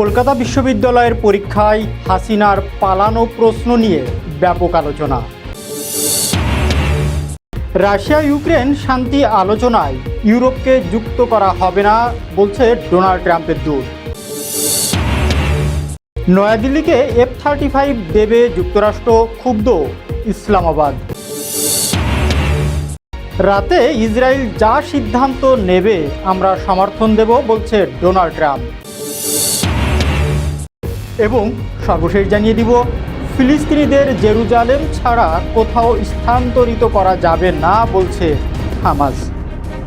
কলকাতা বিশ্ববিদ্যালয়ের পরীক্ষায় হাসিনার পালানো প্রশ্ন নিয়ে ব্যাপক আলোচনা। রাশিয়া, ইউক্রেন শান্তি আলোচনায় ইউরোপকে যুক্ত করা হবে না বলছে ডোনাল্ড ট্রাম্পের দূত। নয়াদিল্লিকে এফ থার্টি ফাইভ দেবে যুক্তরাষ্ট্র ক্ষুব্ধ ইসলামাবাদ। রাতে ইসরায়েল যা সিদ্ধান্ত নেবে আমরা সমর্থন দেব বলছে ডোনাল্ড ট্রাম্প। এবং সর্বশেষ জানিয়ে দিব, ফিলিস্তিনিদের জেরুজালেম ছাড়া কোথাও স্থানান্তরিত করা যাবে না বলছে হামাজ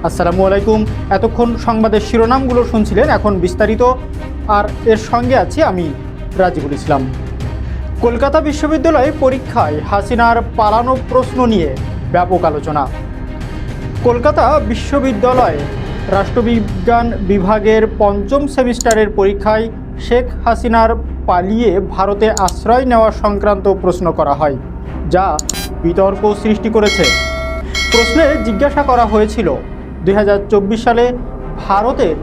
আসসালামু আলাইকুম। এতক্ষণ সংবাদের শিরোনামগুলো শুনছিলেন, এখন বিস্তারিত। আর এর সঙ্গে আছি আমি রাজিবুল ইসলাম। কলকাতা বিশ্ববিদ্যালয়ে পরীক্ষায় হাসিনার পালানো প্রশ্ন নিয়ে ব্যাপক আলোচনা। কলকাতা বিশ্ববিদ্যালয়ে রাষ্ট্রবিজ্ঞান বিভাগের পঞ্চম সেমিস্টারের পরীক্ষায় শেখ হাসিনার পালিয়ে ভারতে আশ্রয় নেওয়া সংক্রান্ত প্রশ্ন করা হয়, যা বিতর্ক সৃষ্টি করেছে। প্রশ্নে জিজ্ঞাসা করা হয়েছিল, দুই হাজার চব্বিশ সালে ভারতের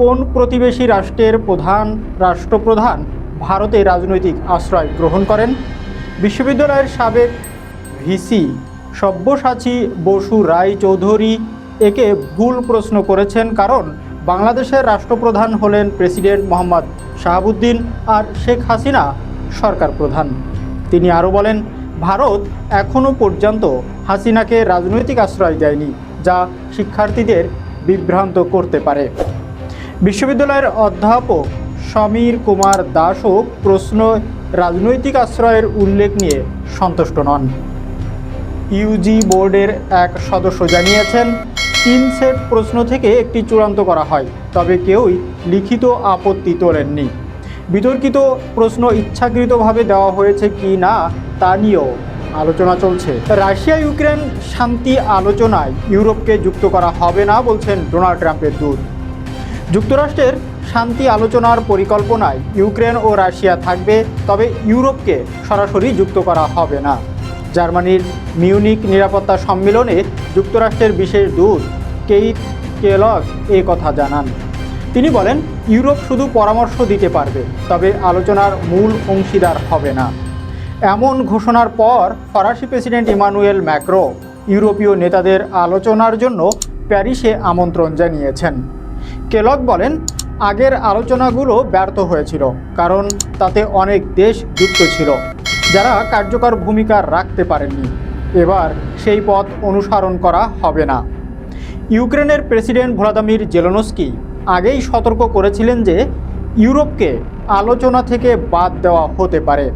কোন প্রতিবেশী রাষ্ট্রের প্রধান রাষ্ট্রপ্রধান ভারতে রাজনৈতিক আশ্রয় গ্রহণ করেন? বিশ্ববিদ্যালয়ের সাবেক ভিসি সব্যসাচী বসু রায় চৌধুরী একে ভুল প্রশ্ন করেছেন কারণ বাংলাদেশের রাষ্ট্রপ্রধান হলেন প্রেসিডেন্ট মোহাম্মদ শাহাবুদ্দিন আর শেখ হাসিনা সরকার প্রধান। তিনি আরও বলেন, ভারত এখনও পর্যন্ত হাসিনাকে রাজনৈতিক আশ্রয় দেয়নি, যা শিক্ষার্থীদের বিভ্রান্ত করতে পারে। বিশ্ববিদ্যালয়ের অধ্যাপক সমীর কুমার দাসও প্রশ্ন রাজনৈতিক আশ্রয়ের উল্লেখ নিয়ে সন্তুষ্ট নন। ইউজি বোর্ডের এক সদস্য জানিয়েছেন তিন সেট প্রশ্ন থেকে একটি চূড়ান্ত করা হয়, তবে কেউই লিখিত আপত্তি তোলেননি। বিতর্কিত প্রশ্ন ইচ্ছাকৃতভাবে দেওয়া হয়েছে কি না, তা নিয়েও আলোচনা চলছে। রাশিয়া, ইউক্রেন শান্তি আলোচনায় ইউরোপকে যুক্ত করা হবে না বলছেন ডোনাল্ড ট্রাম্পের দূত। যুক্তরাষ্ট্রের শান্তি আলোচনার পরিকল্পনায় ইউক্রেন ও রাশিয়া থাকবে, তবে ইউরোপকে সরাসরি যুক্ত করা হবে না। জার্মানির মিউনিক নিরাপত্তা সম্মেলনে যুক্তরাষ্ট্রের বিশেষ দূত কেইথ কেলক এই কথা জানান। তিনি বলেন, ইউরোপ শুধু পরামর্শ দিতে পারবে, তবে আলোচনার মূল অংশীদার হবে না। এমন ঘোষণার পর ফরাসি প্রেসিডেন্ট ইমানুয়েল ম্যাক্রো ইউরোপীয় নেতাদের আলোচনার জন্য প্যারিসে আমন্ত্রণ জানিয়েছেন। কেলক বলেন, আগের আলোচনাগুলো ব্যর্থ হয়েছিল, কারণ তাতে অনেক দেশ যুক্ত ছিল, যারা কার্যকর ভূমিকা রাখতে পারেননি। এবার সেই পথ অনুসরণ করা হবে না। ইউক্রেনের প্রেসিডেন্ট ভ্লাদিমির জেলনস্কি আগেই সতর্ক করেছিলেন যে ইউরোপকে আলোচনা থেকে বাদ দেওয়া হতে পারে।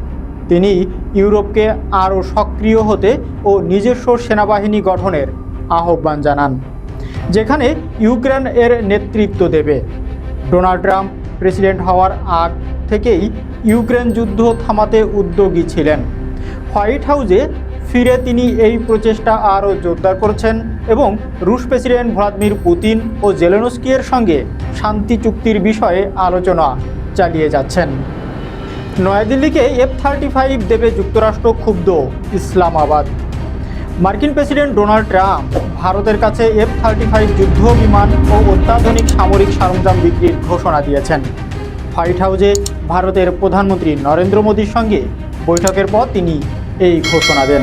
তিনি ইউরোপকে আরও সক্রিয় হতে ও নিজস্ব সেনাবাহিনী গঠনের আহ্বান জানান, যেখানে ইউক্রেন এর নেতৃত্ব দেবে। ডোনাল্ড ট্রাম্প প্রেসিডেন্ট হওয়ার আগ থেকেই ইউক্রেন যুদ্ধ থামাতে উদ্যোগী ছিলেন। হোয়াইট হাউসে ফিরে তিনি এই প্রচেষ্টা আরও জোরদার করছেন এবং রুশ প্রেসিডেন্ট ভ্লাদিমির পুতিন ও জেলেনস্কিয়ের সঙ্গে শান্তি চুক্তির বিষয়ে আলোচনা চালিয়ে যাচ্ছেন। নয়াদিল্লিকে এফ থার্টি ফাইভ দেবে যুক্তরাষ্ট্র ক্ষুব্ধ ইসলামাবাদ। মার্কিন প্রেসিডেন্ট ডোনাল্ড ট্রাম্প ভারতের কাছে এফ থার্টি ফাইভ যুদ্ধ, বিমান ও অত্যাধুনিক সামরিক সরঞ্জাম বিক্রির ঘোষণা দিয়েছেন। হোয়াইট হাউসে ভারতের প্রধানমন্ত্রী নরেন্দ্র মোদীর সঙ্গে বৈঠকের পর তিনি এই ঘোষণা দেন।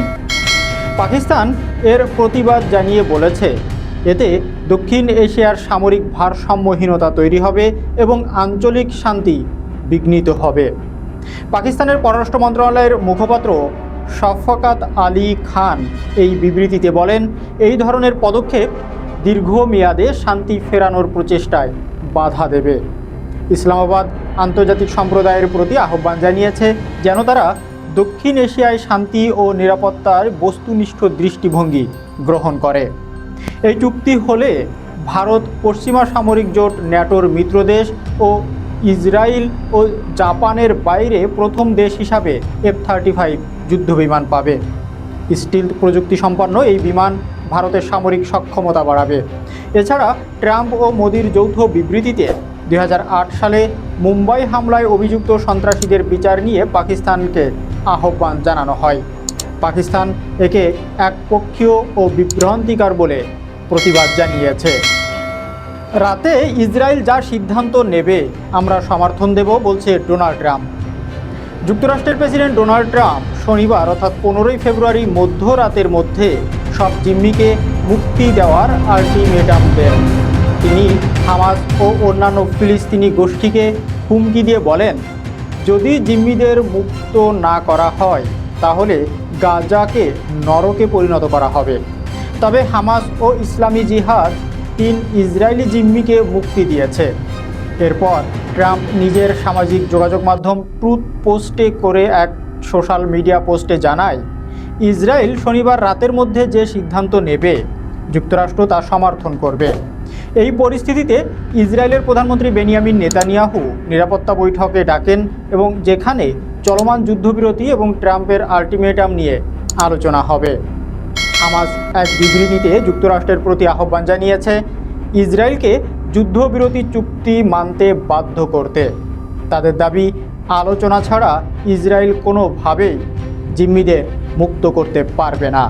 পাকিস্তান এর প্রতিবাদ জানিয়ে বলেছে, এতে দক্ষিণ এশিয়ার সামরিক ভারসাম্যহীনতা তৈরি হবে এবং আঞ্চলিক শান্তি বিঘ্নিত হবে। পাকিস্তানের পররাষ্ট্র মন্ত্রণালয়ের মুখপাত্র শফকাত আলী খান এই বিবৃতিতে বলেন, এই ধরনের পদক্ষেপ দীর্ঘমেয়াদে শান্তি ফেরানোর প্রচেষ্টায় বাধা দেবে। ইসলামাবাদ আন্তর্জাতিক সম্প্রদায়ের প্রতি আহ্বান জানিয়েছে যেন তারা দক্ষিণ এশিয়ায় শান্তি ও নিরাপত্তার বস্তুনিষ্ঠ দৃষ্টিভঙ্গি গ্রহণ করে। এই চুক্তি হলে ভারত পশ্চিমা সামরিক জোট, ন্যাটোর মিত্রদেশ ও ইসরায়েল ও জাপানের বাইরে প্রথম দেশ হিসাবে এফ থার্টি ফাইভ যুদ্ধবিমান পাবে। স্টিল প্রযুক্তি সম্পন্ন এই বিমান ভারতের সামরিক সক্ষমতা বাড়াবে। এছাড়া ট্রাম্প ও মোদির যৌথ বিবৃতিতে দু হাজার আট সালে মুম্বাই হামলায় অভিযুক্ত সন্ত্রাসীদের বিচার নিয়ে পাকিস্তানকে আহ্বান জানানো হয়। পাকিস্তান একে একপক্ষীয় ও বিভ্রান্তিকার বলে প্রতিবাদ জানিয়েছে। রাতে ইসরায়েল যা সিদ্ধান্ত নেবে, আমরা সমর্থন দেব বলছে ডোনাল্ড ট্রাম্প। যুক্তরাষ্ট্রের প্রেসিডেন্ট ডোনাল্ড ট্রাম্প শনিবার অর্থাৎ পনেরোই ফেব্রুয়ারি মধ্যরাতের মধ্যে সব জিম্মিকে মুক্তি দেওয়ার আলটিমেটাম দেন। তিনি হামাস ও অন্যান্য ফিলিস্তিনি গোষ্ঠীকে হুমকি দিয়ে বলেন যদি জিম্মিদের মুক্ত না করা হয়, তাহলে গাজাকে নরকে পরিণত করা হবে। তবে হামাস ও ইসলামী জিহাদ তিন ইসরায়েলি জিম্মিকে মুক্তি দিয়েছে। এরপর ট্রাম্প নিজের সামাজিক যোগাযোগ মাধ্যম ট্রুথ পোস্টে করে এক সোশ্যাল মিডিয়া পোস্টে জানায় ইসরায়েল শনিবার রাতের মধ্যে যে সিদ্ধান্ত নেবে, যুক্তরাষ্ট্র তা সমর্থন করবে। এই পরিস্থিতিতে ইসরায়েলের প্রধানমন্ত্রী বেনিয়ামিন নেতানিয়াহু নিরাপত্তা বৈঠকে ডাকেন এবং যেখানে চলমান যুদ্ধবিরতি এবং ট্রাম্পের আলটিমেটাম নিয়ে আলোচনা হবে। হামাস এক বিবৃতিতে যুক্তরাষ্ট্রের প্রতি আহ্বান জানিয়েছে, ইসরায়েলকে যুদ্ধবিরতি চুক্তি মানতে বাধ্য করতে। তাদের দাবি, আলোচনা ছাড়া ইসরায়েল কোনোভাবেই জিম্মিদের মুক্ত করতে পারবে না।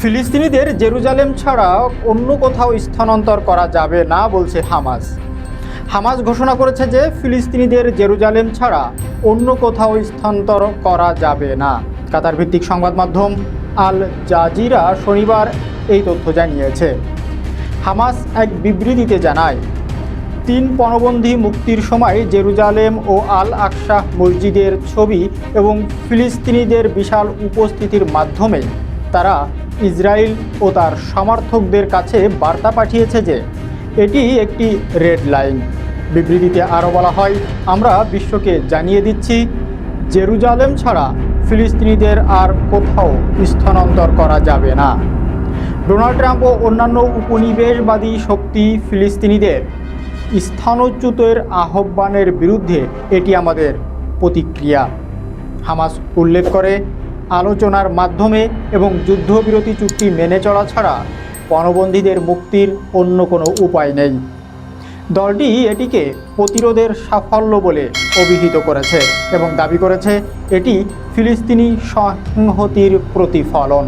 ফিলিস্তিনিদের জেরুজালেম ছাড়া অন্য কোথাও স্থানান্তর করা যাবে না বলছে হামাস। হামাস ঘোষণা করেছে যে ফিলিস্তিনিদের জেরুজালেম ছাড়া অন্য কোথাও স্থানান্তর করা যাবে না। কাতার ভিত্তিক সংবাদ মাধ্যম আল জাজিরা শনিবার এই তথ্য জানিয়েছে। হামাস এক বিবৃতিতে জানায়, তিন পণবন্দী মুক্তির সময় জেরুজালেম ও আল আকশাহ মসজিদের ছবি এবং ফিলিস্তিনিদের বিশাল উপস্থিতির মাধ্যমে তারা ইসরায়েল ও তার সমর্থকদের কাছে বার্তা পাঠিয়েছে যে, এটি একটি রেড লাইন। বিবৃতিতে আরও বলা হয়, আমরা বিশ্বকে জানিয়ে দিচ্ছি, জেরুজালেম ছাড়া ফিলিস্তিনিদের আর কোথাও স্থানান্তর করা যাবে না। ডোনাল্ড ট্রাম্প ও অন্যান্য উপনিবেশবাদী শক্তি ফিলিস্তিনিদের স্থানচ্যুতের আহ্বানের বিরুদ্ধে এটি আমাদের প্রতিক্রিয়া। হামাস উল্লেখ করে আলোচনার মাধ্যমে এবং যুদ্ধবিরতি চুক্তি মেনে চলা ছাড়া পণবন্দীদের মুক্তির অন্য কোনো উপায় নেই। দলটি এটিকে প্রতিরোধের সাফল্য বলে অভিহিত করেছে এবং দাবি করেছে, এটি ফিলিস্তিনি সংহতির প্রতিফলন।